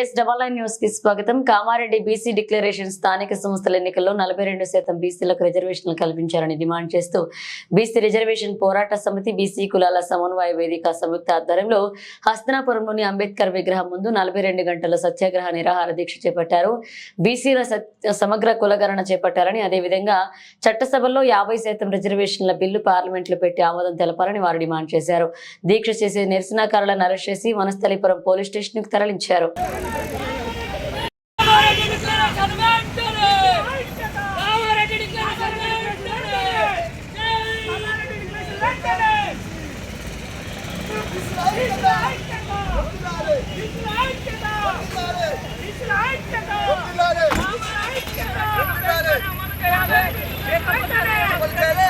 Yes double న్యూస్కి స్వాగతం. Kamareddy BC declaration స్థానిక సంస్థల ఎన్నికల్లో నలభై రెండు శాతం బీసీలకు రిజర్వేషన్లు కల్పించారని డిమాండ్ చేస్తూ బీసీ రిజర్వేషన్ పోరాట సమితి బీసీ కులాల సమన్వయ వేదిక సంయుక్త ఆధ్వర్యంలో హస్తనాపురంలోని అంబేద్కర్ విగ్రహం ముందు నలభై రెండు గంటల సత్యాగ్రహ నిరాహార దీక్ష చేపట్టారు. బీసీల సమగ్ర కులగణన చేపట్టారని అదేవిధంగా చట్టసభల్లో యాభై శాతం రిజర్వేషన్ల బిల్లు పార్లమెంట్లో పెట్టి ఆమోదం తెలపాలని వారు డిమాండ్ చేశారు. దీక్ష చేసే నిరసనకారులను అరెస్ట్ చేసి వనస్థలీపురం పోలీస్ స్టేషన్కు తరలించారు. కామారెడ్డి డిక్లరేషన్ వెంటనే కామారెడ్డి డిక్లరేషన్ వెంటనే కామారెడ్డి డిక్లరేషన్ వెంటనే ఇస్రాయిల్ ఐక్యత ఇస్రాయిల్ ఐక్యత ఇస్రాయిల్ ఐక్యత కామారెడ్డి ఐక్యత మనకు యాభై వెంటనే వెంటనే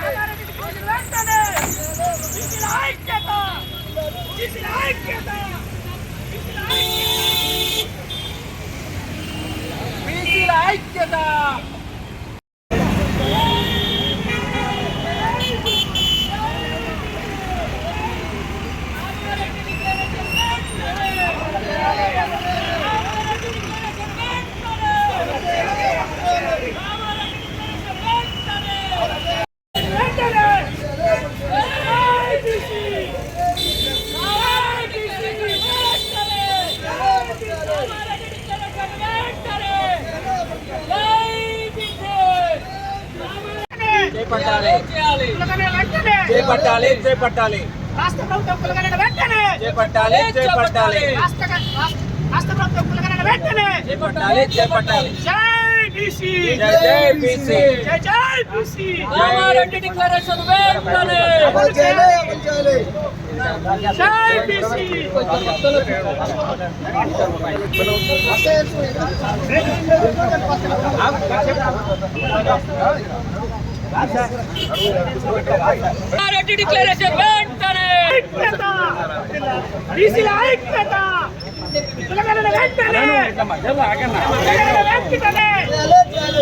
కామారెడ్డి డిక్లరేషన్ వెంటనే ఇస్రాయిల్ ఐక్యత ఇస్రాయిల్ ఐక్యత! చేపట్టాలి చేపట్టాలి చేపట్టాలి రాష్ట్ర ప్రభుత్వం కులగణన వెంటనే చేపట్టాలి చేపట్టాలి రాష్ట్ర రాష్ట్ర- రాష్ట్ర ప్రభుత్వం కులగణన వెంటనే చేపట్టాలి చేపట్టాలి జై బీసీ జై జై బీసీ జై జై బీసీ కామారెడ్డి డిక్లరేషన్ వెంటనే జై బీసీ కామారెడ్డి డిక్లరేషన్ వెంటనే బీసీల ఐక్యత! కులగణన వెంటనే కులగణన వెంటనే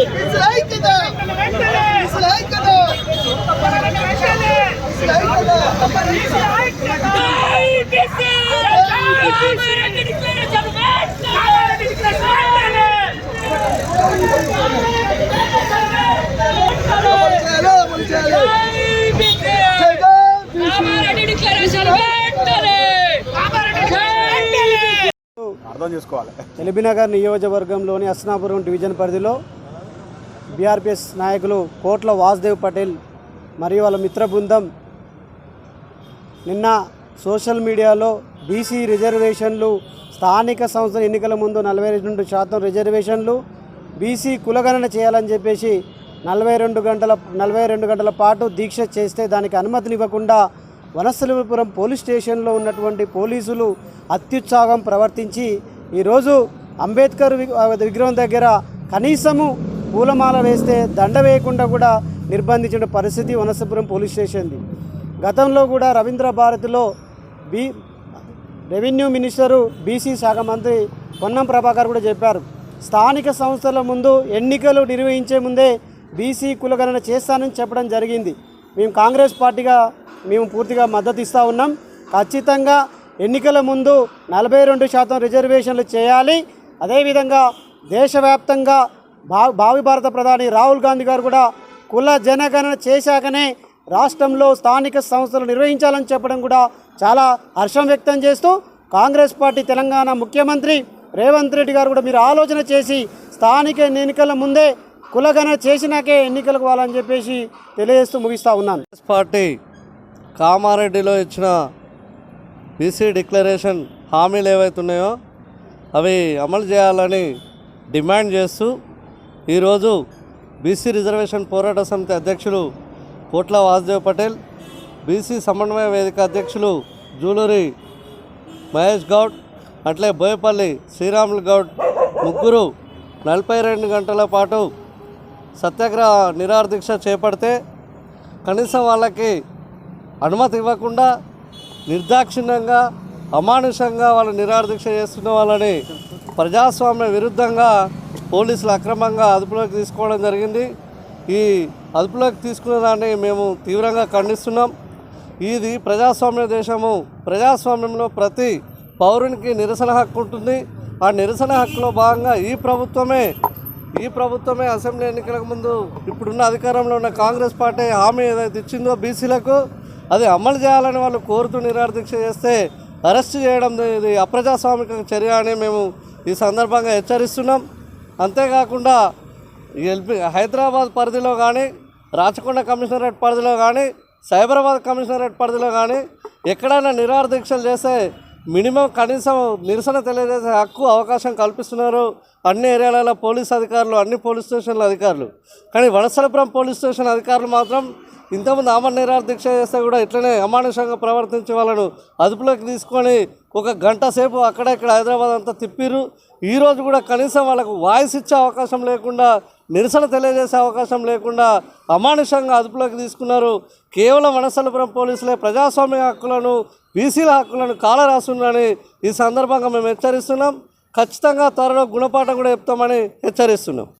బీసీల ఐక్యత జై బీసీ కామారెడ్డి డిక్లరేషన్ వెంటనే కామారెడ్డి డిక్లరేషన్ వెంటనే జై బీసీ కామారెడ్డి డిక్లరేషన్ వెంటనే కామారెడ్డి డిక్లరేషన్ వెంటనే అర్థం చేసుకోవాలి. ఎల్బీనగర్ నియోజకవర్గంలోని అస్నాపురం డివిజన్ పరిధిలో బీఆర్పీఎస్ నాయకులు కోట్ల వాసుదేవ్ పటేల్ మరియు వాళ్ళ మిత్ర బృందం నిన్న సోషల్ మీడియాలో బీసీ రిజర్వేషన్లు స్థానిక సంస్థల ఎన్నికల ముందు నలభై రెండు శాతం రిజర్వేషన్లు బీసీ కులగణన చేయాలని చెప్పేసి నలభై రెండు గంటల నలభై రెండు గంటల పాటు దీక్ష చేస్తే దానికి అనుమతినివ్వకుండా వనస్థలిపురం పోలీస్ స్టేషన్లో ఉన్నటువంటి పోలీసులు అత్యుత్సాహం ప్రవర్తించి ఈరోజు అంబేద్కర్ విగ్రహం దగ్గర కనీసము పూలమాల వేస్తే దండ వేయకుండా కూడా నిర్బంధించిన పరిస్థితి వనసపురం పోలీస్ స్టేషన్ది. గతంలో కూడా రవీంద్ర భారతిలో బీ రెవెన్యూ మినిస్టరు బీసీ శాఖ మంత్రి పొన్నం ప్రభాకర్ కూడా చెప్పారు. స్థానిక సంస్థల ముందు ఎన్నికలు నిర్వహించే ముందే బీసీ కులగణన చేస్తానని చెప్పడం జరిగింది. మేము కాంగ్రెస్ పార్టీగా మేము పూర్తిగా మద్దతు ఇస్తూ ఉన్నాం. ఖచ్చితంగా ఎన్నికల ముందు నలభై రెండు శాతం రిజర్వేషన్లు చేయాలి. అదేవిధంగా దేశవ్యాప్తంగా భా భావి భారత ప్రధాని రాహుల్ గాంధీ గారు కూడా కుల జనగణన చేశాకనే రాష్ట్రంలో స్థానిక సంస్థలు నిర్వహించాలని చెప్పడం కూడా చాలా హర్షం వ్యక్తం చేస్తూ కాంగ్రెస్ పార్టీ తెలంగాణ ముఖ్యమంత్రి రేవంత్ రెడ్డి గారు కూడా మీరు ఆలోచన చేసి స్థానిక ఎన్నికల ముందే కులగణన చేసినాకే ఎన్నికలకు వాళ్ళని చెప్పేసి తెలియజేస్తూ ముగిస్తూ ఉన్నాను. కాంగ్రెస్ పార్టీ కామారెడ్డిలో ఇచ్చిన బీసీ డిక్లరేషన్ హామీలు ఏవైతున్నాయో అవి అమలు చేయాలని డిమాండ్ చేస్తూ ఈరోజు బీసీ రిజర్వేషన్ పోరాట సమితి అధ్యక్షులు కోట్ల వాసుదేవ్ పటేల్ బీసీ సమన్వయ వేదిక అధ్యక్షులు జూలూరి మహేష్ గౌడ్ అట్లే బోయపల్లి శ్రీరాములు గౌడ్ ముగ్గురు నలభై రెండు గంటల పాటు సత్యాగ్రహ నిరాదీక్ష చేపడితే కనీసం వాళ్ళకి అనుమతి ఇవ్వకుండా నిర్దాక్షిణ్యంగా అమానుషంగా వాళ్ళు నిరాదీక్ష చేస్తున్న వాళ్ళని ప్రజాస్వామ్య విరుద్ధంగా పోలీసులు అక్రమంగా అదుపులోకి తీసుకోవడం జరిగింది. ఈ అదుపులోకి తీసుకున్న దాన్ని మేము తీవ్రంగా ఖండిస్తున్నాం. ఇది ప్రజాస్వామ్య దేశము. ప్రజాస్వామ్యంలో ప్రతి పౌరునికి నిరసన హక్కు ఉంటుంది. ఆ నిరసన హక్కులో భాగంగా ఈ ప్రభుత్వమే ఈ ప్రభుత్వమే అసెంబ్లీ ఎన్నికలకు ముందు ఇప్పుడున్న అధికారంలో ఉన్న కాంగ్రెస్ పార్టీ హామీ ఏదైతే ఇచ్చిందో బీసీలకు అది అమలు చేయాలని వాళ్ళు కోరుతూ నిరాదీక్ష చేస్తే అరెస్ట్ చేయడం ఇది అప్రజాస్వామిక చర్య అని మేము ఈ సందర్భంగా హెచ్చరిస్తున్నాం. అంతేకాకుండా ఎల్పి హైదరాబాద్ పరిధిలో కానీ రాచకొండ కమిషనరేట్ పరిధిలో కానీ సైబరాబాద్ కమిషనరేట్ పరిధిలో కానీ ఎక్కడైనా నిరాదీక్షలు చేస్తే మినిమం కనీసం నిరసన తెలియజేసే హక్కు అవకాశం కల్పిస్తున్నారు అన్ని ఏరియాలలో పోలీస్ అధికారులు అన్ని పోలీస్ స్టేషన్ల అధికారులు. కానీ వనసలపురం పోలీస్ స్టేషన్ అధికారులు మాత్రం ఇంతమంది ఆమరణ నిరాహార దీక్ష చేస్తే కూడా ఇట్లనే అమానుషంగా ప్రవర్తించే వాళ్ళను అదుపులోకి తీసుకొని ఒక గంట సేపు అక్కడ ఇక్కడ హైదరాబాద్ అంతా తిప్పిరు ఈరోజు కూడా కనీసం వాళ్ళకు వాయిస్ ఇచ్చే అవకాశం లేకుండా నిరసన తెలియజేసే అవకాశం లేకుండా అమానుషంగా అదుపులోకి తీసుకున్నారు. కేవలం వనసలపురం పోలీసులే ప్రజాస్వామ్య హక్కులను బీసీల హక్కులను కాలరాస్తున్నారని ఈ సందర్భంగా మేము హెచ్చరిస్తున్నాం. ఖచ్చితంగా త్వరలో గుణపాఠం కూడా చెప్తామని హెచ్చరిస్తున్నాం.